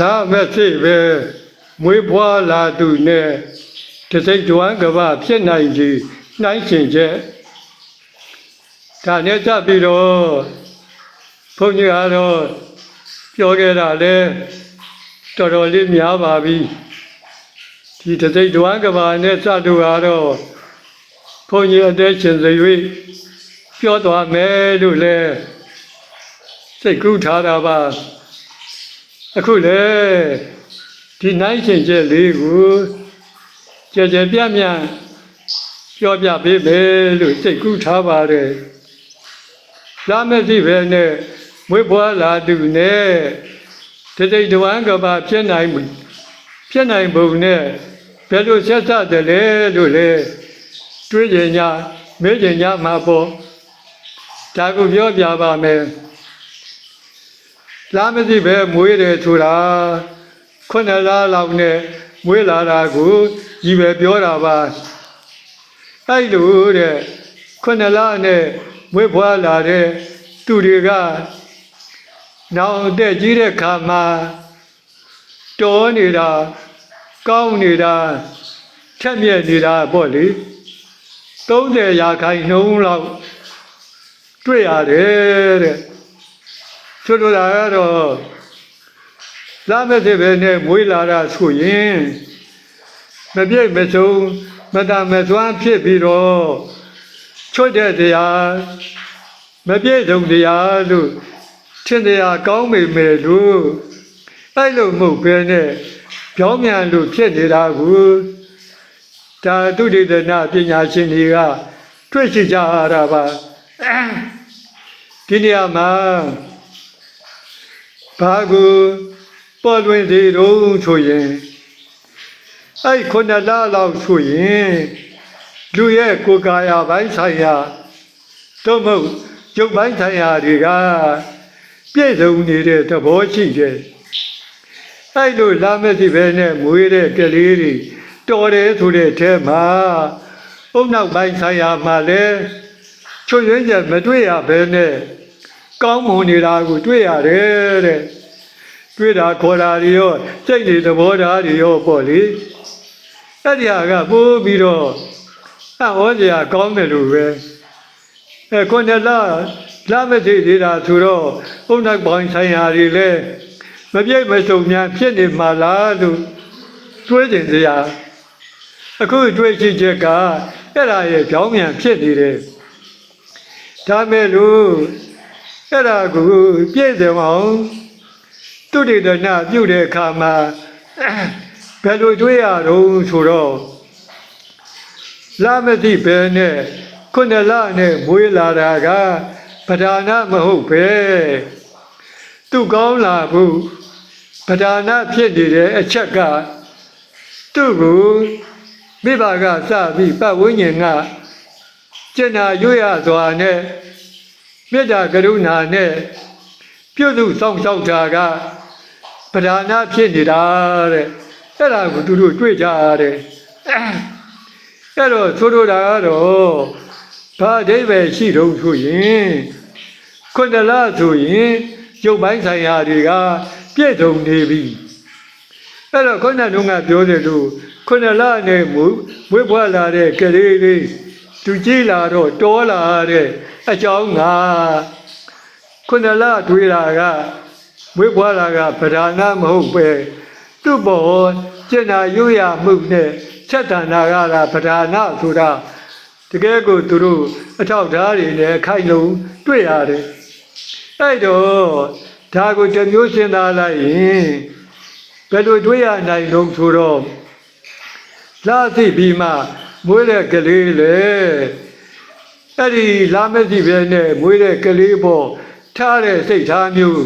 လာမဲ့စိတ်ပဲမွေးဖွားလာသူနဲ့တစိတ်တွမ်းကဘာဖြစ်နိုင်ကြီးနှိုင်းရှင်ချက်ဒါနဲ့စပ်ပြီးတော့ဘုန်းကြီးကတော့ပြောခဲ့တာလဲတော်တော်လေးများပါပြီဒီတစိတ်တွမ်းကဘာနဲ့စတူကတော့ဘုန်းကြီးအသက်ရှင်စေ၍ပြောသွားမယ်လို့လဲစိတ်ကူးထားတာပါ အခုလေဒီနိုင်ရှင်ချက်လေးကိုကြကြပြန့်ပြန့်ပြောပြပေးမယ်လို့စိတ်ကူးထားပါတယ်လာမသိပဲနဲ့မွေးဖွားလာသူနဲ့တတိတဝမ်းကဘာဖြစ်နိုင်ဘူးဖြစ်နိုင်ပုံနဲ့ဘယ်လိုဆက်ဆက်တယ်လဲလို့လေတွေးကြညာမေးကြညာမှာပေါ့ဒါကိုပြောပြပါမယ် လားမသိပဲမွေးတယ်ဆိုတာခုနှစ်လလောက်နဲ့မွေးလာတာကိုကြီးပဲပြောတာပါအဲ့လိုတဲ့ခုနှစ်လနဲ့မွေးဖွားလာတဲ့သူတွေကနောက်တဲ့ကြီးတဲ့ခါမှာတော်နေတာကောင်းနေတာထက်မြက်နေတာပေါ့လေ30ရာခိုင်နှုန်းလောက်တွေ့ရတယ်တဲ့ ဆိုလိုတာကတော့လာမဲ့တဲ့ပဲနဲ့မွေးလာတာဆိုရင်မပြည့်မစုံမတမသွမ်းဖြစ်ပြီးတော့ချွတ်တဲ့တရားမပြည့်စုံတရားလို့ထင်တရားကောင်းမိမယ်လို့အဲ့လိုမဟုတ်ဘဲနဲ့ပြောင်းမြန်လို့ဖြစ်နေတာကိုဒါသုတေသနပညာရှင်တွေကတွေ့ရှိကြရတာပါဒီနေရာမှာ ဘာကိုပေါ်လွင်သေးတော့ဆိုရင်အဲ့ခုနစ်လလောက်ဆိုရင်လူရဲ့ကိုယ်ကာယပိုင်းဆိုင်ရာသို့မဟုတ်ရုပ်ပိုင်းဆိုင်ရာတွေကပြည့်စုံနေတဲ့သဘောရှိတယ်အဲ့လိုလာမဲ့စီပဲနဲ့မွေးတဲ့ကလေးတွေတော်တယ်ဆိုတဲ့အထဲမှာအုံနောက်ပိုင်းဆိုင်ရာမှာလည်းချွတ်ရင်းချက်မတွေ့ရဘဲနဲ့ ကောင်းမွန်နေတာကိုတွေ့ရတယ်တဲ့တွေ့တာခေါ်တာတွေရောစိတ်တွေသဘောထားတွေရောပေါ့လေအဲ့ဒီဟာကပိုးပြီးတော့အဟောစရာကောင်းတယ်လို့ပဲအဲခုနလာလာမသိသေးတာဆိုတော့ဘုန်းတော်ပေါင်းဆိုင်ရာတွေလည်းမပြည့်မစုံများဖြစ်နေမှာလားလို့တွေးတင်စရာအခုတွေးကြည့်ချက်ကအဲ့ဒါရဲ့ကြောင်းမြန်ဖြစ်နေတယ်ဒါမဲ့လို့ အဲ့ဒါကိုပြည့်စုံအောင်သူတေသနာပြုတဲ့အခါမှာဘယ်လိုတွေးရတော့ဆိုတော့လာမသိပဲနဲ့ခုနှစ်လနဲ့မွေးလာတာကပဓာနာမဟုတ်ပဲသူကောင်းလာဘူးပဓာနာဖြစ်နေတဲ့အချက်ကသူ့ကိုမိဘကစပြီးပတ်ဝန်းကျင်ကကျင်နာရွရစွာနဲ့ မေတ္တာကရုဏာနဲ့ပြုစုဆောင်ရှောက်တာကပဓာနာဖြစ်နေတာတဲ့အဲ့ဒါကိုသူတို့တွေ့ကြရတယ်အဲ့တော့ဆိုလိုတာကတော့ဘာအဓိပ္ပာယ်ရှိတော့ဆိုရင်ခုနလဆိုရင်ရုပ်ပိုင်းဆိုင်ရာတွေကပြည့်စုံနေပြီအဲ့တော့ခုနကကပြောတယ်လို့ခုနလနဲ့မူဝိဘွားလာတဲ့ကလေးလေးသူကြည့်လာတော့တောလာတဲ့ အကြောင်းကခုနလတွေးတာကဝိဘွားလာကဗဒာနာမဟုတ်ပဲသူ့ဘောကျင်နာရွရမှုနဲ့ချက်တဏ္ဍာကလာဗဒာနာဆိုတာတကယ်ကိုသူတို့အထောက်ဓာတ်တွေနဲ့အခိုင်လုံးတွေ့ရတယ်အဲ့တော့ဒါကိုတစ်မျိုးစဉ်းစားလိုက်ရင်ဘယ်လိုတွေ့ရနိုင်လို့ဆိုတော့လာသိပြီးမှမွေးတဲ့ကလေးလေ အဲ့ဒီလာမသိပဲနဲ့မွေးတဲ့ကလေးပေါ်ထားတဲ့စိတ်ထားမျိုး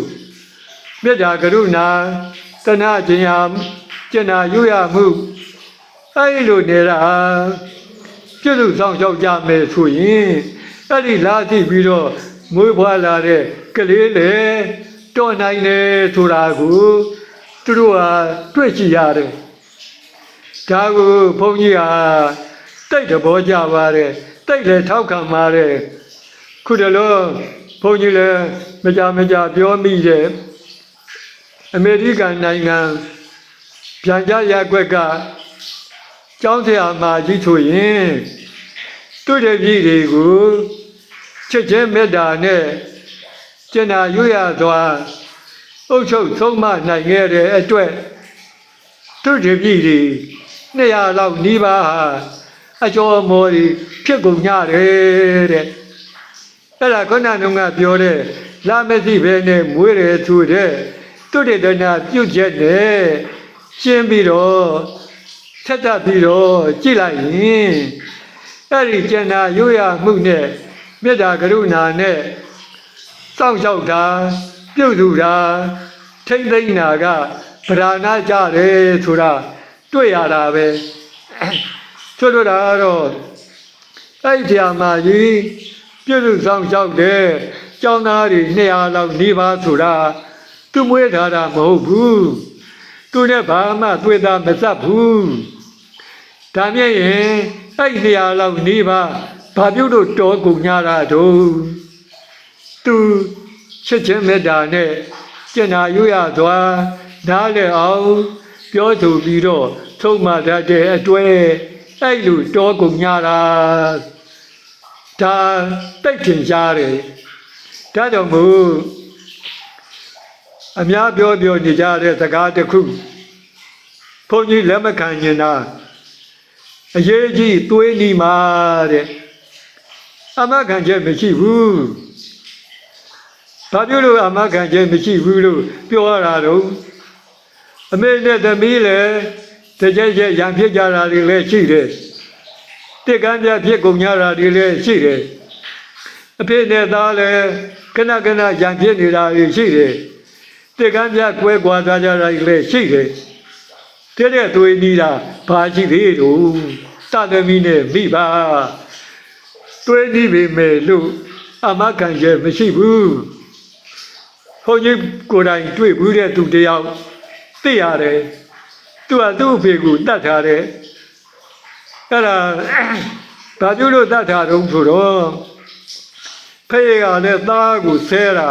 မေတ္တာကရုဏာတဏှာခြင်းဟာကျင်နာရွရမှုအဲ့လိုနေတာပြုစုဆောင်ရှောက်ကြမယ်ဆိုရင်အဲ့ဒီလာသိပြီးတော့မွေးဖွားလာတဲ့ကလေးလေတော်နိုင်တယ်ဆိုတာကိုသူတို့ဟာတွေ့ကြည့်ရတယ်ဒါကိုဘုန်းကြီးဟာတိတ်သဘောကြပါတယ် တိတ်လည်းထောက်ခံပါတယ်ခုတည်းလို့ဘုန်းကြီးလည်းမကြမကြပြောမိတယ်အမေရိကန်နိုင်ငံပြန်ကြရက်ွက်ကကျောင်းဆရာမကြီးဆိုရင်သူ့တပည့်တွေကိုချက်ချင်းမေတ္တာနဲ့ကျင်နာရွရသွားအုပ်ချုပ်ဆုံးမနိုင်ခဲ့တဲ့အတွက်သူ့တပည့်တွေ200လောက်နီးပါးဟာအကျော်အမော်တွေ ဖြစ်ကုန်ကြတယ်တဲ့အဲ့ဒါခုနကကပြောတဲ့လာမသိပဲနဲ့မွေးတယ်သူတဲ့သူတေသနာပြုတ်ချက်နဲ့ရှင်းပြီးတော့ဆက်သက်ပြီးတော့ကြည့်လိုက်ရင်အဲ့ဒီကျန်တာရိုးရမှုနဲ့မေတ္တာကရုဏာနဲ့စောင့်ရှောက်တာပြုတ်သူတာထိမ့်သိမ့်တာကဗราဏကြတယ်ဆိုတာတွေ့ရတာပဲဆိုလိုတာကတော့ အဲ့ဒီအမှာကြီးပြုစုဆောင်လျှောက်တဲ့ကျောင်းသားတွေ200လောက်နေပါဆိုတာသူမွေးထားတာမဟုတ်ဘူးသူနဲ့ဘာမှတွေ့တာမစပ်ဘူးဒါမြဲရင်အဲ့ဒီ200လောက်နေပါဘာပြုတ်လို့တော်ကုန်ကြတာတို့သူချစ်ချင်းမေတ္တာနဲ့ကျင်နာရွရသွားနားလည်အောင် ပြောဆိုပြီးတော့သုံးမတတ်တဲ့အတွေ့ အဲ့လိုတော်ကုန်ကြတာဒါတိတ်ထင်ရှားတယ်ဒါကြောင့်မို့အများပြောပြောနေကြတဲ့စကားတစ်ခုဘုန်းကြီးလက်မခံရင်သာအရေးကြီးသွေးနီမှာတဲ့အမခံချက်မရှိဘူးဘာဖြစ်လို့အမခံချက်မရှိဘူးလို့ပြောရတာတော့အမေနဲ့သမီးလည်း တကြက်ကြက်ရံဖြစ်ကြတာတွေလည်းရှိတယ်တစ်ကမ်းပြဖြစ်ကုန်ကြတာတွေလည်းရှိတယ်အဖေနဲ့သားလည်းခဏခဏရံဖြစ်နေတာတွေရှိတယ်တစ်ကမ်းပြကွဲကွာသွားကြတာတွေလည်းရှိတယ်တဲ့တဲ့သွေးနေတာဘာရှိသေးလို့တသမီးနဲ့မိပါသွေးနေပြီမဲ့လို့အမခံချက်မရှိဘူးဘုန်းကြီးကိုယ်တိုင်တွေ့ဘူးတဲ့သူတယောက်သိရတယ် သူကသူ့အဖေကိုတတ်ထားတယ်အဲ့ဒါဘာပြုလို့တတ်တာတုံးဆိုတော့ဖေးကလည်းသားကိုဆဲတာ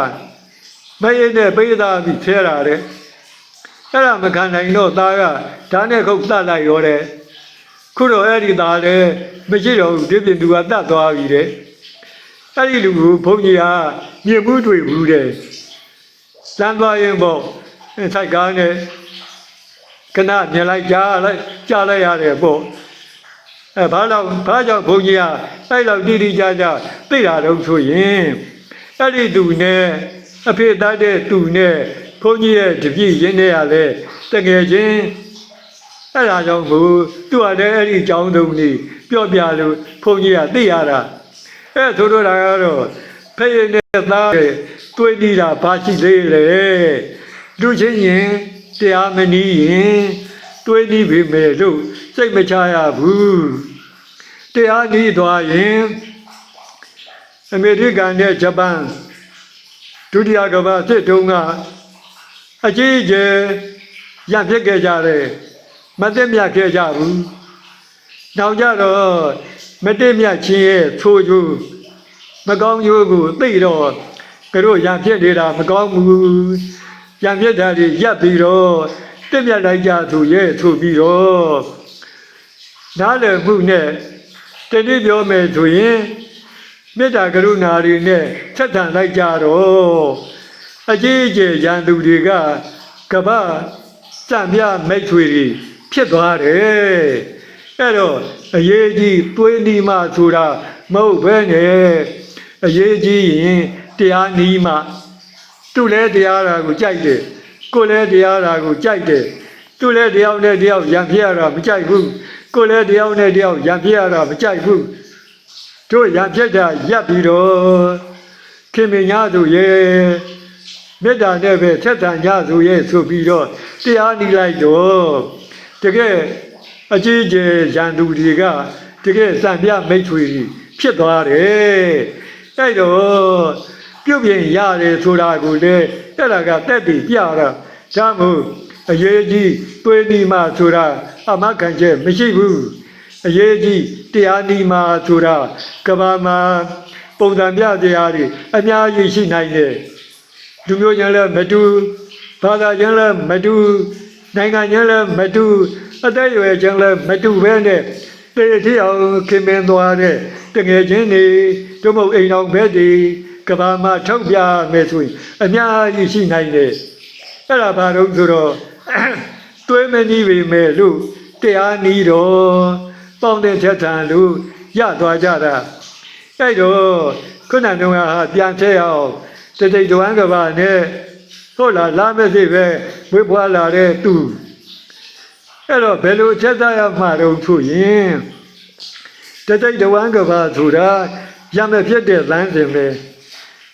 မရင်းနဲ့ပိသားပြီးဆဲတာတဲ့အဲ့ဒါမခံနိုင်တော့သားကဓာတ်နဲ့ခုတ်တတ်လိုက်ရောတဲ့ခုတော့အဲ့ဒီသားလည်းမရှိတော့ဘူးဒီပြင်သူကတတ်သွားပြီတဲ့အဲ့ဒီလူကိုဘုန်းကြီးကမြင်မှုတွေ့ဘူးတဲ့လမ်းသွားရင်ပေါ့စိုက်ကားနဲ့ ခဏမြင်လိုက်ကြားလိုက်ကြားလိုက်ရတယ်ပေါ့အဲဘာလို့ဘာကြောင့်ဘုန်းကြီးကအဲ့လောက်တိတိကျကျသိတာတော့ဆိုရင်အဲ့ဒီသူနဲ့အဖေတတ်တဲ့သူနဲ့ဘုန်းကြီးရဲ့တပည့်ရင်းနေရလဲတကယ်ချင်းအဲ့ဒါကြောင့်ဘုသူကလည်းအဲ့ဒီအကြောင်းတုံးလေးပြောပြလို့ဘုန်းကြီးကသိရတာအဲ့ဆိုတော့တာကတော့ဖေးနဲ့သားရဲ့တွေးနေတာဘာရှိသေးလဲလူချင်းရင် တရားမနီးရင်တွေးနေပြီမဲ့လို့စိတ်မချရဘူးတရားနီးသွားရင်အမေရိကန်နဲ့ဂျပန်ဒုတိယကမ္ဘာစစ်တုန်းကအကြီးအကျယ်ရံဖြစ်ခဲ့ကြတယ်မသိမြတ်ခဲ့ကြဘူးနောက်ကြတော့မသိမြတ်ချင်းရဲ့သိုးကျိုးမကောင်းကျိုးကိုသိတော့ကတို့ရံဖြစ်နေတာမကောင်းဘူး ရံဖြစ်တာတွေရပ်ပြီးတော့တင့်မြတ်လိုက်ကြသူရဲ့ဆိုပြီးတော့နားလည်မှုနဲ့တနည်းပြောမယ်ဆိုရင်မေတ္တာကရုဏာတွေနဲ့ဆက်ဆံလိုက်ကြတော့အကြီးအကျယ်ရန်သူတွေကကပ္ပစံပြမိတ်ဆွေတွေဖြစ်သွားတယ်အဲ့တော့အရေးကြီးသွေးနီမှဆိုတာမဟုတ်ဘဲနဲ့အရေးကြီးရင်တရားနီးမှ သူလည်းတရားတာကိုကြိုက်တယ်ကိုယ်လည်းတရားတာကိုကြိုက်တယ်သူလည်းတရားနဲ့တရားရံပြရတာမကြိုက်ဘူးကိုယ်လည်းတရားနဲ့တရားရံပြရတာမကြိုက်ဘူးတို့ရံပြတာရပ်ပြီးတော့ခင်မင်းညာသူရဲ့မေတ္တာနဲ့ပဲဆက်ဆံကြသူရဲ့ဆိုပြီးတော့တရားနီးလိုက်တော့တကယ်အကြီးအကျယ်ရန်သူတွေကတကယ်စံပြမိတ်ဆွေတွေဖြစ်သွားတယ်အဲ့တော့ ပြုတ်ပြင်ရတယ်ဆိုတာကိုလေအဲ့ဒါကတက်တည်ပြတာဒါမို့အရေးကြီးတွေးနီမှဆိုတာအမခံချက်မရှိဘူးအရေးကြီးတရားနီမှဆိုတာကဘာမှာပုံစံပြတရားတွေအများကြီးရှိနိုင်တယ်လူမျိုးချင်းလည်းမတူဘာသာချင်းလည်းမတူနိုင်ငံချင်းလည်းမတူအသက်အရွယ်ချင်းလည်းမတူပဲနဲ့တေတိအောင်ခင်မင်းသွားတဲ့တငယ်ချင်းတွေတို့မဟုတ်အိမ်တော်ဘက်တွေ ကဘာမှထောက်ပြမယ်ဆိုရင်အများကြီးရှိနိုင်တယ်အဲ့ဒါဘာလို့ဆိုတော့တွဲမနီးပေမဲ့လို့တရားနီးတော့ပေါင်းတဲ့ချက်ထံလို့ရသွားကြတာအဲ့တော့ခုနကဟာပြန်ထည့်အောင်တတိတဝမ်းကဘာနဲ့ဟုတ်လားလာမသိပဲဝိဖွာလာတဲ့သူအဲ့တော့ဘယ်လိုချက်သားရမှာတော့ဆိုရင်တတိတဝမ်းကဘာဆိုတာရမဖြစ်တဲ့လမ်းစဉ်ပဲ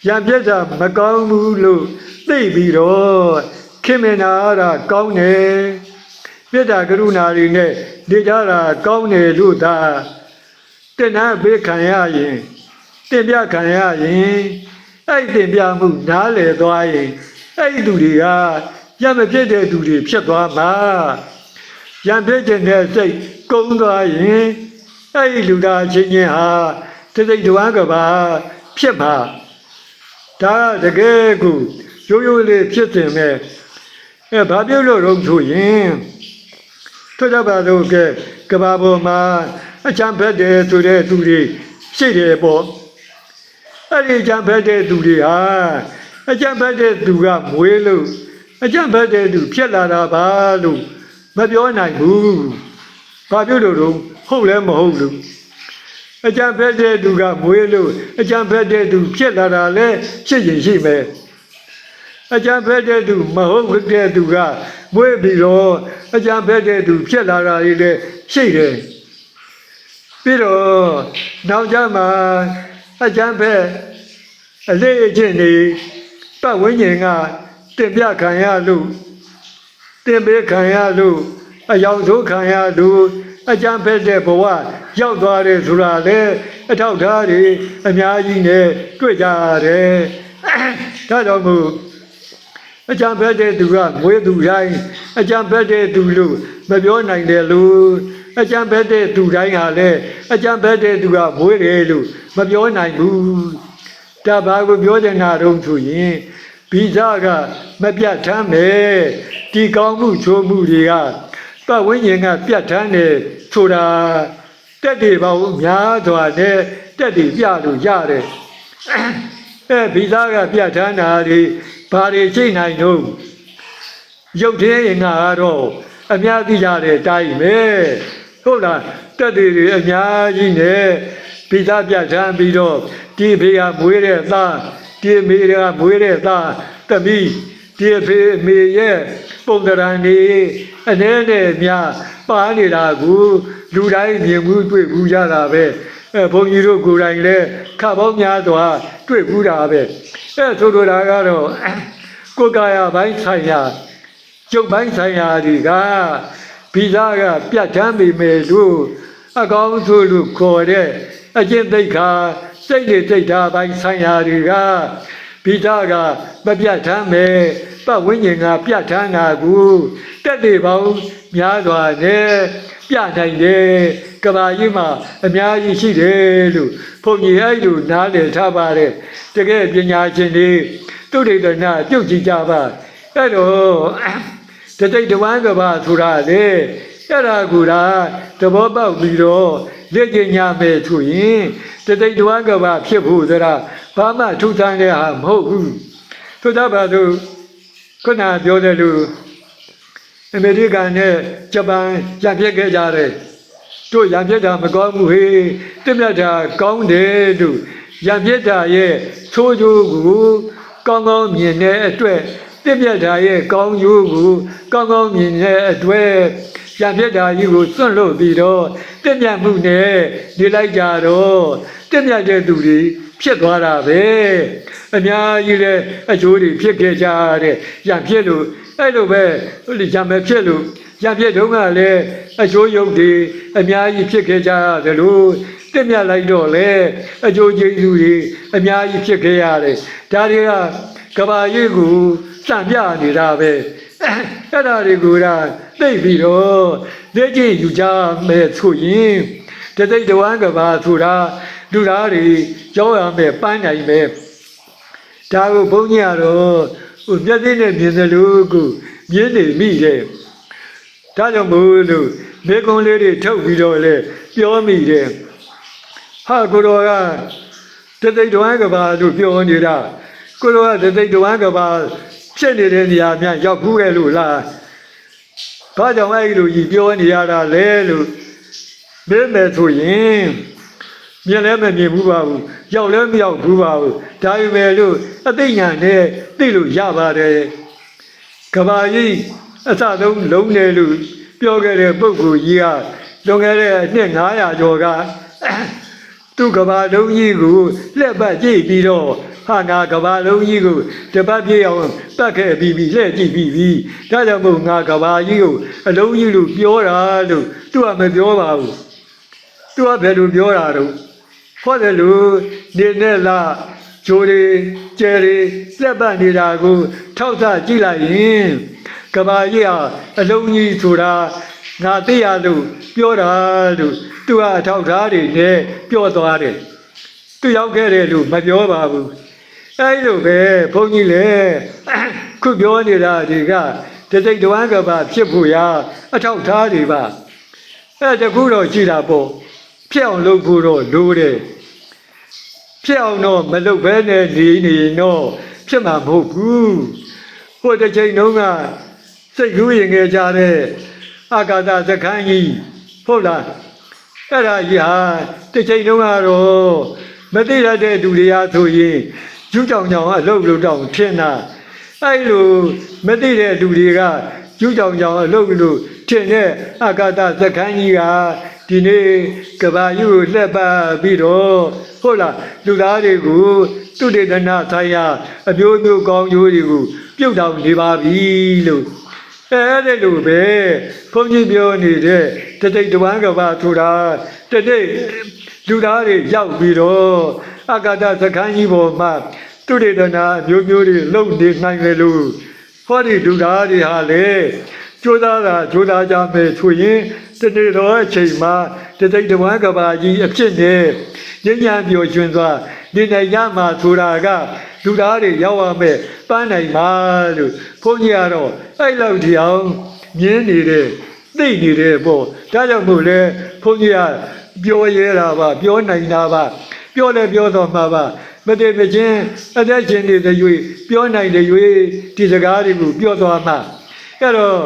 ရံပြက်တာမကောင်းဘူးလို့သိပြီးတော့ခင်မနာရတာကောင်းတယ်မေတ္တာကရုဏာတွေနဲ့နေကြတာကောင်းတယ်လို့သာတဏှာဘေးခံရရင်တင်ပြခံရရင်အဲ့ဒီတင်ပြမှုနားလေသွားရင်အဲ့ဒီသူတွေကရမဖြစ်တဲ့သူတွေဖြစ်သွားမှာရံဖြစ်ခြင်းတဲ့စိတ်ကုန်းသွားရင်အဲ့ဒီလူသားချင်းချင်းဟာတစိတ်တဝမ်းကပါဖြစ်မှာ ဒါကတကယ်ကိုရိုးရိုးလေးဖြစ်တင်မဲ့အဲဘာပြုလို့တော့ဆိုရင်ထွက်ကြပါတော့ကဲကဘာပေါ်မှာအချမ်းဖက်တယ်ဆိုတဲ့သူတွေရှိတယ်ပေါ့အဲ့ဒီအချမ်းဖက်တဲ့သူတွေဟာအချမ်းဖက်တဲ့သူကမွေးလို့အချမ်းဖက်တဲ့သူဖြစ်လာတာပါလို့မပြောနိုင်ဘူးဘာပြုလို့တော့ဟုတ်လဲမဟုတ်လို့ အကြံဖက်တဲ့သူကမွေးလို့အကြံဖက်တဲ့သူဖြစ်လာတာလဲဖြစ်ရင်ရှိမယ်အကြံဖက်တဲ့သူမဟုတ်တဲ့သူကမွေးပြီးတော့အကြံဖက်တဲ့သူဖြစ်လာတာတွေလည်းရှိတယ်ပြီးတော့နောက်ကြမှာအကြံဖက်အလေးအကျင့်တွေပတ်ဝန်းကျင်ကတင်ပြခံရလို့တင်ပေးခံရလို့အယောင်ဆိုးခံရလို့ အကြံဖက်တဲ့ဘဝရောက်သွားတယ်ဆိုတာလေအထောက်ထားတွေအများကြီးနဲ့တွေ့ကြရတယ်ဒါကြောင့်မို့အကြံဖက်တဲ့သူကမွေးသူတိုင်းအကြံဖက်တဲ့သူလို့မပြောနိုင်တယ်လို့အကြံဖက်တဲ့သူတိုင်းဟာလည်းအကြံဖက်တဲ့သူကမွေးတယ်လို့မပြောနိုင်ဘူးဒါဘာကိုပြောချင်တာတော့ဆိုရင်ဗီဇကမပြတ်ထမ်းမယ်ဒီကောင်းမှုချိုးမှုတွေက ပတ်ဝန်းကျင်ကပြတ်ထမ်းတယ်ဆိုတာတက်တွေပါဘူးများစွာနဲ့တက်တွေပြလို့ရတယ်အဲဗီဇကပြတ်ထမ်းတာတွေဘာတွေရှိနိုင်တော့ရုပ်သေးရင်ကတော့အများသိကြတဲ့အတိုင်းပဲဟုတ်လားတက်တွေတွေအများကြီးနဲ့ဗီဇပြတ်ထမ်းပြီးတော့ဒီဖေကမွေးတဲ့သားဒီမေကမွေးတဲ့သားသမီးဒီဖေမေရဲ့ ပုံတရံနေအနေနဲ့များပါနေတာကိုလူတိုင်းမြင်မှုတွေ့ဘူးကြတာပဲအဲဘုန်းကြီးတို့ကိုယ်တိုင်လည်းခပေါင်းများစွာတွေ့ဘူးတာပဲအဲဆိုလိုတာကတော့ကိုယ်ကာယပိုင်းဆိုင်ရာကျုပ်ပိုင်းဆိုင်ရာတွေကဗီဇကပြတ်ထမ်းပေမဲ့လို့အကောင်းဆိုလို့ခေါ်တဲ့အကျင့်သိက္ခာစိတ်နေစိတ်ဓာတ်ပိုင်းဆိုင်ရာတွေကဗီဇကမပြတ်ထမ်းမယ် ပတ်ဝန်းကျင်ကပြတ်ထမ်းတာကိုတက်တွေပေါင်းများစွာနဲ့ပြနိုင်တယ်ကဘာကြီးမှာအများကြီးရှိတယ်လို့ဘုန်းကြီးအဲ့လိုနားလည်ထားပါတယ်တကယ်ပညာရှင်တွေသူဒိဋ္ဌနာပြုတ်ကြည့်ကြပါအဲ့တော့တတိတ်တဝမ်းကဘာဆိုတာလေအဲ့ဒါကူတာသဘောပေါက်ပြီးတော့လက်ကျင်ညာမယ်ဆိုရင်တတိတ်တဝမ်းကဘာဖြစ်ဖို့ဆိုတာဘာမှထူးဆန်းတဲ့ဟာမဟုတ်ဘူးသို့သောပါသူ ခုနပြောတဲ့လူအမေရိကန်နဲ့ဂျပန်ရံပြစ်ခဲ့ကြတယ်တို့ရံပြစ်တာမကောင်းဘူးဟေးတင့်မြတ်တာကောင်းတယ်တို့ရံပြစ်တာရဲ့သိုးကျိုးကိုကောင်းကောင်းမြင်တဲ့အတွက်တင့်မြတ်တာရဲ့ကောင်းကျိုးကိုကောင်းကောင်းမြင်တဲ့အတွက်ရံပြစ်တာကြီးကိုစွန့်လွတ်ပြီးတော့တင့်မြတ်မှုနဲ့နေလိုက်ကြတော့တင့်မြတ်တဲ့သူတွေ ဖြစ်သွားတာပဲအများကြီးလဲအကျိုးတွေဖြစ်ခဲ့ကြတဲ့ရံဖြစ်လို့အဲ့လိုပဲဟိုလေရံမဖြစ်လို့ရံဖြစ်တုန်းကလည်းအကျိုးယုတ်တွေအများကြီးဖြစ်ခဲ့ကြတယ်လို့တင့်မြတ်လိုက်တော့လေအကျိုးကျေးဇူးတွေအများကြီးဖြစ်ခဲ့ရတယ်ဒါတွေကကဘာကြီးကိုစံပြနေတာပဲအဲ့ဒါတွေကိုကသိပြီးတော့လက်ကျင့်ယူကြမယ်ဆိုရင်တသိတဝမ်းကဘာဆိုတာ လူသားတွေကြောက်ရမယ်ပန်းနိုင်မယ်ဒါကိုဘုန်းကြီးကတော့ဟိုမျက်စိနဲ့မြင်တယ်လို့ကိုမြင်နေမိတယ်ဒါကြောင့်မို့လို့မေကွန်လေးတွေထုတ်ပြီးတော့လေပြောမိတယ်ဟာကိုတော်ကတသိတဝမ်းကဘာလို့ပြောနေတာကိုတော်ကတသိတဝမ်းကဘာဖြစ်နေတဲ့နေရာများရောက်ဘူးရဲ့လို့လားဘာကြောင့်အဲ့လိုကြီးပြောနေရတာလဲလို့မင်းမယ်ဆိုရင် မြင်လည်းမမြင်ဘူးပါဘူးရောက်လည်းမရောက်ဘူးပါဘူးဒါပေမဲ့လို့အသိဉာဏ်နဲ့သိလို့ရပါတယ်ကဘာကြီးအစဆုံးလုံးတယ်လို့ပြောခဲ့တဲ့ပုဂ္ဂိုလ်ကြီးကလွန်ခဲ့တဲ့အနှစ်900ကျော်ကသူကဘာလုံးကြီးကိုလက်ပတ်ကြည့်ပြီးတော့ဟာငါကဘာလုံးကြီးကိုတပတ်ပြည့်အောင်ပတ်ခဲ့ပြီးပြီးလှည့်ကြည့်ပြီးပြီးဒါကြောင့်မို့ငါကဘာကြီးကိုအလုံးကြီးလို့ပြောတာလို့သူကမပြောပါဘူးသူကဘယ်လိုပြောတာတော့ ဟောတယ်လို့နေနဲ့လားဂျိုတွေကျယ်တွေလက်ပတ်နေတာကိုထောက်ဆကြည့်လိုက်ရင်ကဘာကြီးဟာအလုံးကြီးဆိုတာငါသိရလို့ပြောတာလို့သူကအထောက်ထားတွေနဲ့ပြောသွားတယ်သူရောက်ခဲ့တယ်လို့မပြောပါဘူးအဲဒီလိုပဲဘုန်းကြီးလည်းခုပြောနေတာတွေကတစိတ်တဝမ်းကဘာဖြစ်ဖို့ရာအထောက်ထားတွေပါအဲတကူတော့ရှိတာပေါ့ဖြစ်အောင်လုပ်ဖို့တော့လိုတယ် ဖြစ်အောင်တော့မလုပ်ဘဲနဲ့နေနေရင်တော့ဖြစ်မှာမဟုတ်ဘူးဟိုတစ်ချိန်တုန်းကစိတ်ကူးရင်ငယ်ကြတဲ့အာကာသစခန်းကြီးဟုတ်လားအဲ့ဒါကြီးဟာတစ်ချိန်တုန်းကတော့မသိရတဲ့လူတွေအားဆိုရင်ကျူးကြောင်ကြောင်အလုပ်လုပ်တော့ထင်တာအဲ့လိုမသိတဲ့လူတွေကကျူးကြောင်ကြောင်အလုပ်လို့ထင်တဲ့အာကာသစခန်းကြီးက ဒီနေ့ကဘာယူကိုလှက်ပါပြီးတော့ဟုတ်လားလူသားတွေကိုသူတေသနာဆိုင်ရာအမျိုးမျိုးကောင်းကျိုးတွေကိုပြုတ်တောင်နေပါပြီလို့အဲ့ဒါလိုပဲဘုန်းကြီးပြောနေတဲ့တတိတ်တဝမ်းကဘာဆိုတာတတိတ်လူသားတွေရောက်ပြီးတော့အကာဒစခန်းကြီးပေါ်မှာသူတေသနာအမျိုးမျိုးတွေလုံနေနိုင်တယ်လို့ဟောဒီလူသားတွေဟာလေကြိုးစားတာကြိုးစားကြမယ်ဆိုရင် တနေ့တော့အချိန်မှာတသိတဝမ်းကဘာကြီးအဖြစ်နဲ့ညဉ့်ညံပြောရှင်စွာနေနိုင်ရမှာဆိုတာကလူသားတွေရောက်ရမယ်ပန်းနိုင်မှာလို့ဘုန်းကြီးကတော့အဲ့လောက်ဒီအောင်မြင်းနေတယ်သိနေတယ်ပေါ့ဒါကြောင့်မို့လဲဘုန်းကြီးကပြောရဲတာပါပြောနိုင်တာပါပြောလဲပြောတော့မှာပါမတည်မချင်းအသက်ရှင်နေတဲ့၍ပြောနိုင်တဲ့၍ဒီစကားတွေကိုပြောသွားမှာအဲ့တော့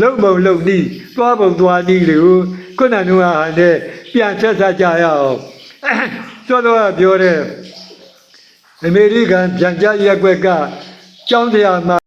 လုံပုံလုံနီးသွားပုံသွားနီးတွေကိုခုနကဟာနဲ့ပြန်ဆက်ဆက်ကြရအောင်ကျော်တော့ပြောတဲ့အမေရိကန်ပြန်ကြရက်ွက်ကကျောင်းတရားမှာ